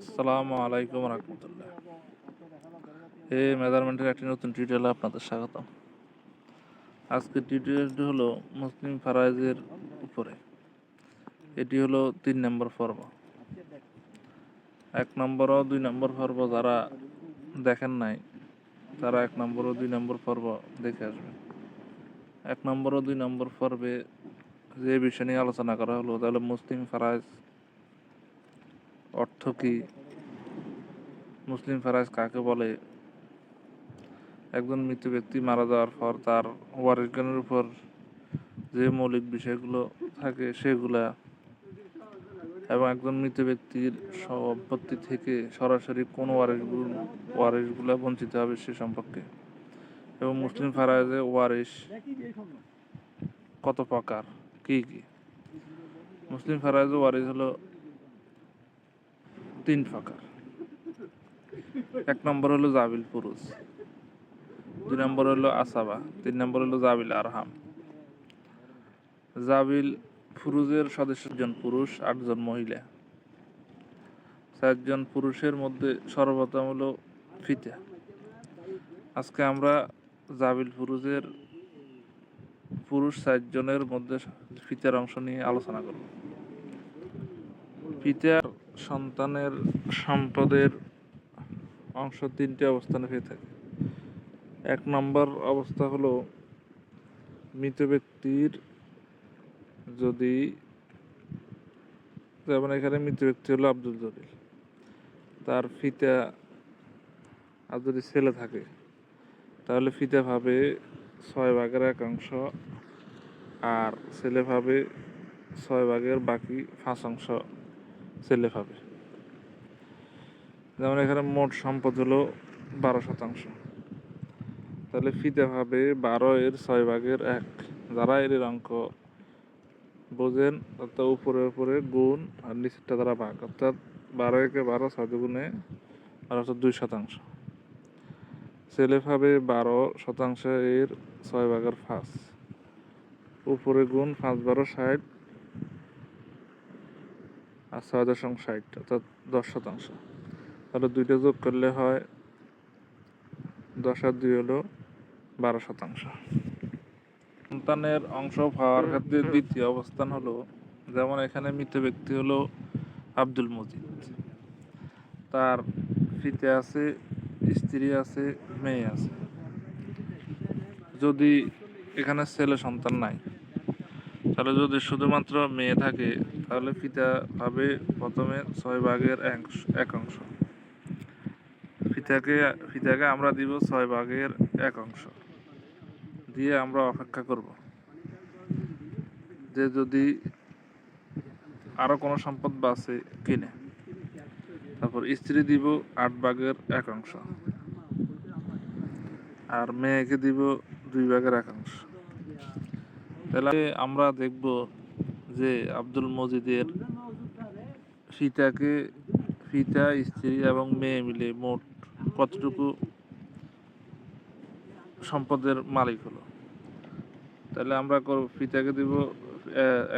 আসসালামু আলাইকুম রহমতুল্লাহ। এই মেজারমেন্টের একটি নতুন টিউটোরিয়ালে আপনাদের স্বাগত আজকের টিউটোরিয়ালটি হলো মুসলিম ফারাইজের উপরে। এটি হলো তিন নম্বর পর্ব। এক নম্বর ও দুই নম্বর পর্ব যারা দেখেন নাই, তারা এক নম্বর ও দুই নম্বর পর্ব দেখে আসবেন এক নম্বর ও দুই নম্বর পর্বে যে বিষয় নিয়ে আলোচনা করা হলো তাহলে মুসলিম ফারাইজ অর্থ কি? মুসলিম ফারাজ কাকে বলে? একজন মৃত ব্যক্তি মারা যাওয়ার পর তার ওয়ারিসগানের উপর যে মৌলিক বিষয়গুলো থাকে সেগুলা এবং একজন মৃত ব্যক্তির সম্পত্তি থেকে সরাসরি কোন ওয়ারিসগুলো ওয়ারিসগুলো বঞ্চিত হবে সে সম্পর্কে। এবং মুসলিম ফারাজে ওয়ারিস কত প্রকার? কি কি? মুসলিম ফারাজে ওয়ারিস হলো তিন প্রকার। এক নম্বর হলো জাবিল পুরুষ, দুই নম্বর হলো আসাবা, তিন নম্বর হলো জাবিল আরহাম। জাবিল ফুরুজের সদস্য জন পুরুষ আটজন মহিলা। চারজন পুরুষের মধ্যে সর্বপ্রথম হলো ফিতা। আজকে আমরা জাবিল ফুরুজের পুরুষ চারজনের মধ্যে ফিতার অংশ নিয়ে আলোচনা করব। পিতার সন্তানের সম্পদের অংশ তিনটি অবস্থানে হয়ে থাকে। এক নম্বর অবস্থা হলো, মৃত ব্যক্তির যদি, যেমন এখানে মৃত ব্যক্তি হলো আব্দুল জলিল। তার ফিতা আর যদি ছেলে থাকে, তাহলে ফিতা ভাবে ছয় ভাগের একাংশ আর ছেলে ভাবে ছয় ভাগের বাকি পাঁচ অংশ ছেলে পাবে যেমন এখানে মোট সম্পদ হলো বারো শতাংশ। তাহলে ফিতে ভাবে বারো এর ছয় ভাগের এক। যারা এর অঙ্ক বোঝেন অর্থাৎ উপরে উপরে গুণ আর নিচেরটা দ্বারা ভাগ। অর্থাৎ বারো একে বারো ছয় গুণে আর অর্থাৎ দুই শতাংশ। ছেলে পাবে বারো শতাংশ এর ছয় ভাগের পাঁচ। উপরে গুণ পাঁচ বারো ষাট আর ছয় দশমিক ষাট, অর্থাৎ দশ শতাংশ। তাহলে দুইটা যোগ করলে হয় দশ আর দুই হলো বারো শতাংশ। সন্তানের অংশ পাওয়ার ক্ষেত্রে দ্বিতীয় অবস্থান হলো, যেমন এখানে মৃত ব্যক্তি হলো আব্দুল মজিদ। তার ফিতে আছে, স্ত্রী আছে, মেয়ে আছে। যদি এখানে ছেলে সন্তান নাই, তাহলে যদি শুধুমাত্র মেয়ে থাকে তাহলে ফিতা পাবে প্রথমে ছয় ভাগের এক অংশ। ফিতাকে ফিতাকে আমরা দিব ছয় ভাগের এক অংশ। দিয়ে আমরা অপেক্ষা করব। যে যদি আরও কোনো সম্পদ বাঁচে কিনে, তারপর স্ত্রী দিব আট ভাগের এক অংশ। আর মেয়েকে দিব দুই ভাগের এক অংশ। তাহলে আমরা দেখব যে আব্দুল মজিদের ফিতাকে, ফিতা, স্ত্রী এবং মেয়ে মিলে মোট কতটুকু সম্পদের মালিক হলো? তাহলে আমরা ফিতাকে দিব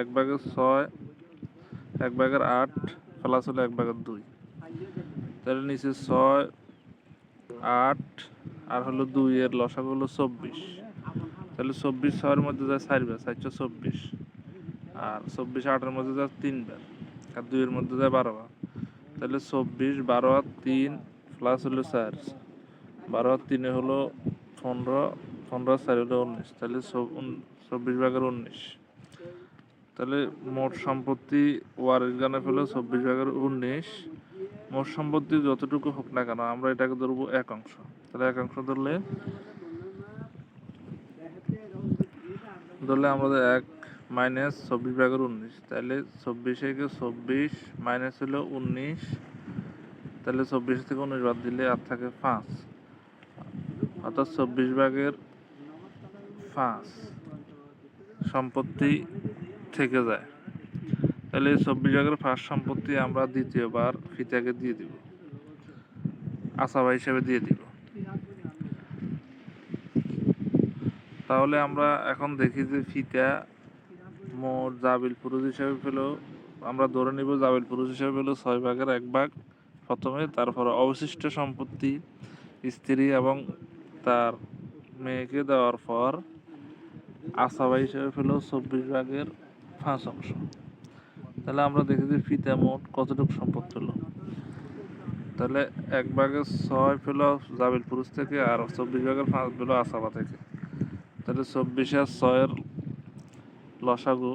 এক ভাগের ছয়, এক ভাগের আট, প্লাস হলো এক ভাগের দুই। তাহলে নিচে ছয়, আট, আর হলো দুই, এর লসাগ হলো চব্বিশ। তাহলে চব্বিশ ছয়ের মধ্যে যায় চারবার চারশো চব্বিশ। আর চব্বিশ আটের মধ্যে যায় তিনবার, আর দুইয়ের মধ্যে যায় বারো বার তাহলে চব্বিশ, বারো আর তিন প্লাস হলো চার। বারো আর তিনে হলো পনেরো পনেরো চার হলো উনিশ। তাহলে চব্বিশ ভাগের উনিশ। তাহলে মোট সম্পত্তি ওয়ারের গানে পেল চব্বিশ ভাগের উনিশ। মোট সম্পত্তি যতটুকু হোক না কেন, আমরা এটাকে ধরবো এক অংশ। তাহলে এক অংশ ধরলে ধরলে আমাদের এক মাইনাস চব্বিশ ভাগের উনিশ, তাহলে চব্বিশ থেকে চব্বিশ মাইনাস হলো উনিশ, তাহলে চব্বিশ থেকে উনিশ বাদ দিলে আর থাকে পাঁচ, অর্থাৎ চব্বিশ ভাগের পাঁচ সম্পত্তি থেকে যায়। তাহলে চব্বিশ ভাগের পাঁচ সম্পত্তি আমরা দ্বিতীয়বার ফিতাকে দিয়ে দিব আসাবা হিসেবে দিয়ে দিব। তাহলে আমরা এখন দেখি যে ফিতা মোট জাবিল পুরুষ হিসাবে পেল, আমরা ধরে নিব জাবিল পুরুষ হিসাবে পেল ছয় ভাগের এক ভাগ। প্রথমে তারপর অবশিষ্ট সম্পত্তি স্ত্রী এবং তার মেয়েকে দেওয়ার পর আসাবা হিসেবে পেল চব্বিশ ভাগের পাঁচ অংশ। তাহলে আমরা দেখি যে ফিতা মোট কতটুকু সম্পদ পেল? তাহলে এক ভাগের ছয় পেল জাবিল পুরুষ থেকে আর চব্বিশ ভাগের পাঁচ পেল আসাবা থেকে। তাহলে চব্বিশ আর ছয়ের লসাগু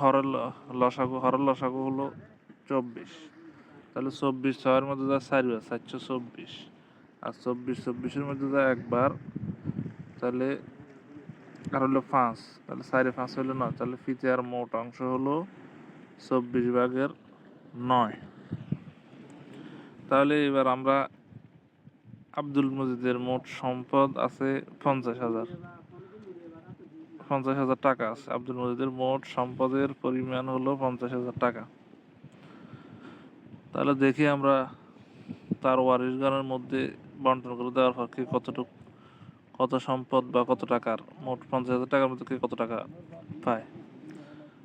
হরের লসাগু হরের লসাগু হলো চব্বিশ। তাহলে চব্বিশ ছয়ের মধ্যে যা চারবার চারশো চব্বিশ। আর চব্বিশ, চব্বিশের মধ্যে যা একবার, তাহলে আর হলো পাঁচ, তাহলে চারে পাঁচ হলো নয়। তাহলে ফিতে আর মোট অংশ হলো চব্বিশ ভাগের নয়। তাহলে এবার আমরা আব্দুল মজিদের মোট সম্পদ আছে পঞ্চাশ হাজার। পঞ্চাশ হাজার টাকা আছে। আব্দুল মজিদের মোট সম্পদের পরিমাণ হলো পঞ্চাশ হাজার টাকা। তাহলে দেখি আমরা তার ওয়ারিশগানের মধ্যে বন্টন করে দেওয়ার পর কে কতটুকু, কত সম্পদ বা কত টাকার? মোট পঞ্চাশ হাজার টাকার মধ্যে কে কত টাকা পায়?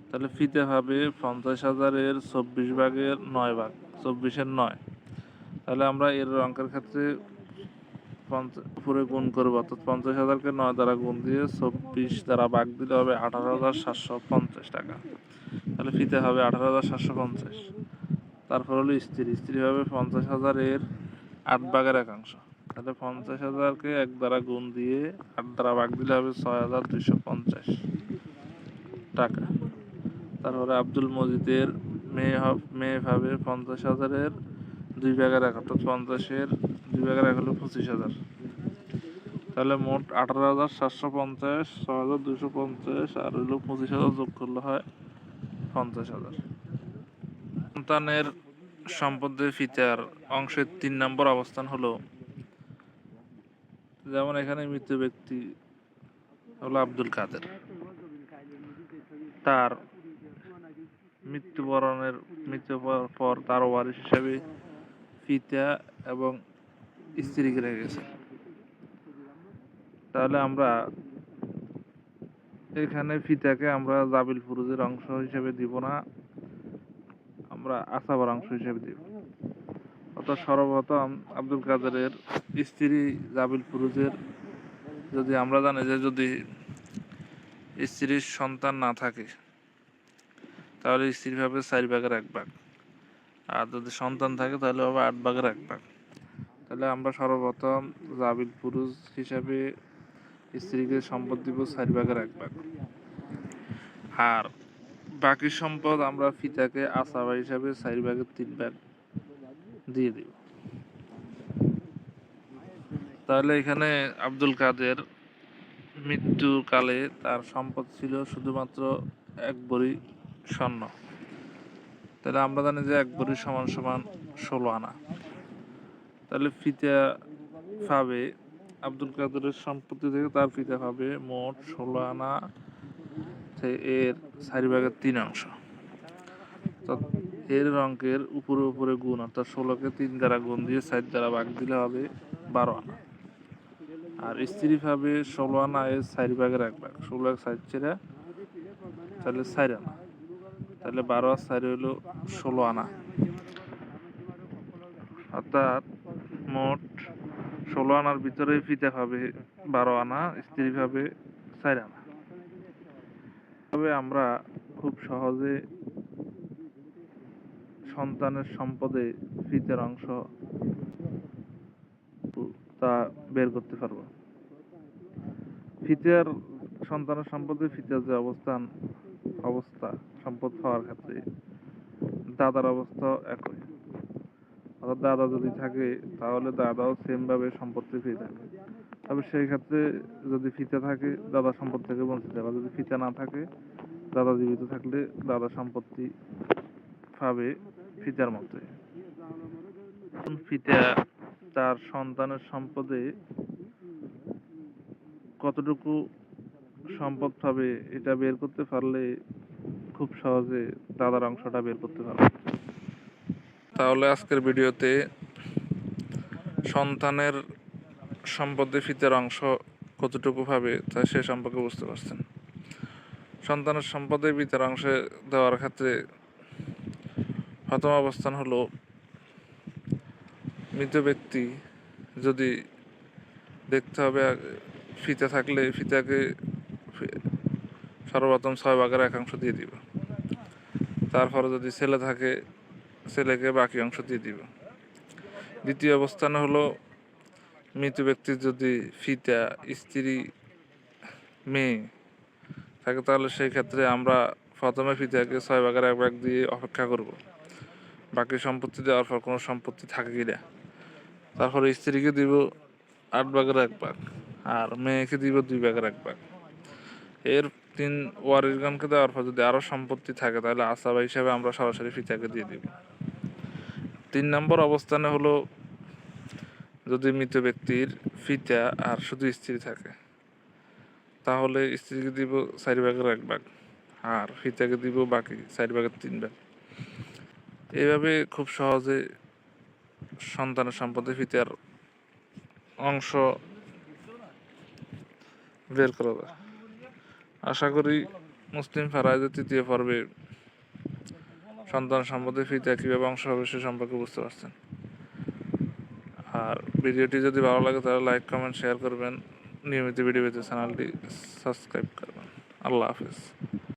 তাহলে ফিতে হবে পঞ্চাশ হাজারের চব্বিশ ভাগের নয় ভাগ, চব্বিশের নয়। তাহলে আমরা এর অঙ্কের ক্ষেত্রে উপরে গুণ করব। অর্থাৎ পঞ্চাশ হাজারকে নয় দ্বারা গুণ দিয়ে চব্বিশ দ্বারা ভাগ দিলে হবে আঠারো হাজার সাতশো পঞ্চাশ টাকা। তাহলে ফিতে হবে আঠারো হাজার সাতশো পঞ্চাশ। তারপর হলো স্ত্রী। স্ত্রী হবে পঞ্চাশ হাজারের আট ভাগের একাংশ। তাহলে পঞ্চাশ হাজারকে এক দ্বারা গুণ দিয়ে আট দ্বারা ভাগ দিলে হবে ছয় হাজার দুইশো পঞ্চাশ টাকা। তারপরে আব্দুল মজিদের মেয়ে মেয়ে ভাবে পঞ্চাশ হাজারের দুই ভাগের এক, অর্থাৎ পঞ্চাশের দুই ভাগের এক হলো পঁচিশ হাজার। তাহলে মোট আঠারো হাজার সাতশো পঞ্চাশ ছ হাজার দুশো পঞ্চাশ, আর হলো পঁচিশ হাজার যোগ করলে হয় পঞ্চাশ হাজার। সন্তানের সম্পদের ফিতার অংশের তিন নম্বর অবস্থান হলো, যেমন এখানে মৃত ব্যক্তি হলো আব্দুল কাদের। তার মৃত্যুবরণের মৃত্যু পর- তার ওয়ারিশ হিসেবে ফিতা এবং স্ত্রীকে রেখেছে তাহলে আমরা এখানে ফিতাকে আমরা জাবিল ফুরুজের অংশ হিসেবে দিব না, আমরা আসাবার অংশ হিসেবে দিব। অর্থাৎ সর্বপ্রথম আব্দুল কাদেরের স্ত্রী জাবিল ফুরুজের, যদি আমরা জানি যে যদি স্ত্রীর সন্তান না থাকে, তাহলে স্ত্রী ভাবে চার ভাগের এক ভাগ। আর যদি সন্তান থাকে, তাহলে হবে আট ভাগের এক ভাগ। তাহলে আমরা সর্বপ্রথম জাবিল পুরুষ হিসাবে স্ত্রীকে সম্পদ দিব চার ভাগের এক ভাগ। আর বাকি সম্পদ আমরা ফিতাকে আসাবা হিসাবে চার ভাগের তিন ভাগ দিয়ে দিব। তাহলে এখানে আব্দুল কাদের মৃত্যুকালে তার সম্পদ ছিল শুধুমাত্র এক বড়ি স্বর্ণ। তাহলে আমরা জানি যে এক বড়ি সমান সমান ষোলো আনা। তাহলে ফিতা পাবে আব্দুল কাদেরের সম্পত্তি থেকে তার ফিতা পাবে মোট ষোলো আনা এর চারি ভাগের তিন অংশ। এর অঙ্কের উপরে উপরে গুণ, অর্থাৎ ষোলোকে তিন দ্বারা গুণ দিয়ে চার দ্বারা ভাগ দিলে হবে বারো আনা। আর স্ত্রী পাবে ষোলো আনা, এর চারি ভাগের এক ভাগ। ষোলো এক চেরা তাহলে চার আনা। তাহলে বারো আর চারি হলো ষোলো আনা। অর্থাৎ মোট ষোলো আনার ভিতরে ফিতে পাবে বারো আনা স্ত্রী পাবে চার আনা। তবে আমরা খুব সহজে সন্তানের সম্পদে ফিতের অংশ তা বের করতে পারব। ফিতের, সন্তানের সম্পদে ফিতের যে অবস্থান, অবস্থা সম্পদ পাওয়ার ক্ষেত্রে দাদার অবস্থা একই। অর্থাৎ দাদা যদি থাকে, তাহলে দাদাও সেম ভাবে সম্পত্তি পেয়ে যাবে তবে সেই ক্ষেত্রে যদি ফিতে থাকে, দাদা সম্পদ থেকে বঞ্চিত। হবে যদি ফিতে না থাকে, দাদা জীবিত থাকলে দাদা সম্পত্তি পাবে ফিতার মতোই ফিতা তার সন্তানের সম্পদে কতটুকু সম্পদ পাবে, এটা বের করতে পারলে খুব সহজে দাদার অংশটা বের করতে পারবে। তাহলে আজকের ভিডিওতে সন্তানের সম্পদে ফিতের অংশ কতটুকু পাবে তা সে সম্পর্কে বুঝতে পারছেন। সন্তানের সম্পদে ফিতের অংশে দেওয়ার ক্ষেত্রে প্রথম অবস্থান হলো, মৃত ব্যক্তি যদি দেখতে হবে, ফিতা থাকলে ফিতাকে সর্বপ্রথম ছয় ভাগের একাংশ দিয়ে দিব। তারপরে যদি ছেলে থাকে, ছেলেকে বাকি অংশ দিয়ে দিব। দ্বিতীয় অবস্থান হলো, মৃত ব্যক্তির যদি ফিতা স্ত্রী, মেয়ে থাকে, তাহলে সেই ক্ষেত্রে আমরা প্রথমে ফিতাকে ছয় ভাগের এক ভাগ দিয়ে অপেক্ষা করব। বাকি সম্পত্তি দেওয়ার পর কোনো সম্পত্তি থাকে কিনা তারপরে স্ত্রীকে দিব আট ভাগের এক ভাগ আর মেয়েকে দিব দুই ভাগের এক ভাগ। এর তিন ওয়ারিশগণকে দেওয়ার পর যদি আরও সম্পত্তি থাকে, তাহলে আসাবা হিসাবে আমরা সরাসরি ফিতাকে দিয়ে দিব। তিন নম্বর অবস্থানে হলো যদি মৃত ব্যক্তির ফিতা আর শুধু স্ত্রী থাকে, তাহলে স্ত্রীকে দিব চারি ভাগের এক ভাগ আর ফিতাকে দিব বাকি চারি ভাগের তিন ভাগ। এইভাবে খুব সহজে সন্তানের সম্পদে ফিতার অংশ বের করা যায়। আশা করি মুসলিম ফারাইজের তৃতীয় পর্বে সন্তান সম্পদে ফিতা কীভাবে অংশ হবে সে সম্পর্কে বুঝতে পারছেন। আর ভিডিওটি যদি ভালো লাগে তাহলে লাইক, কমেন্ট, শেয়ার করবেন। নিয়মিত ভিডিও পেতে চ্যানেলটি সাবস্ক্রাইব করবেন। আল্লাহ হাফিজ।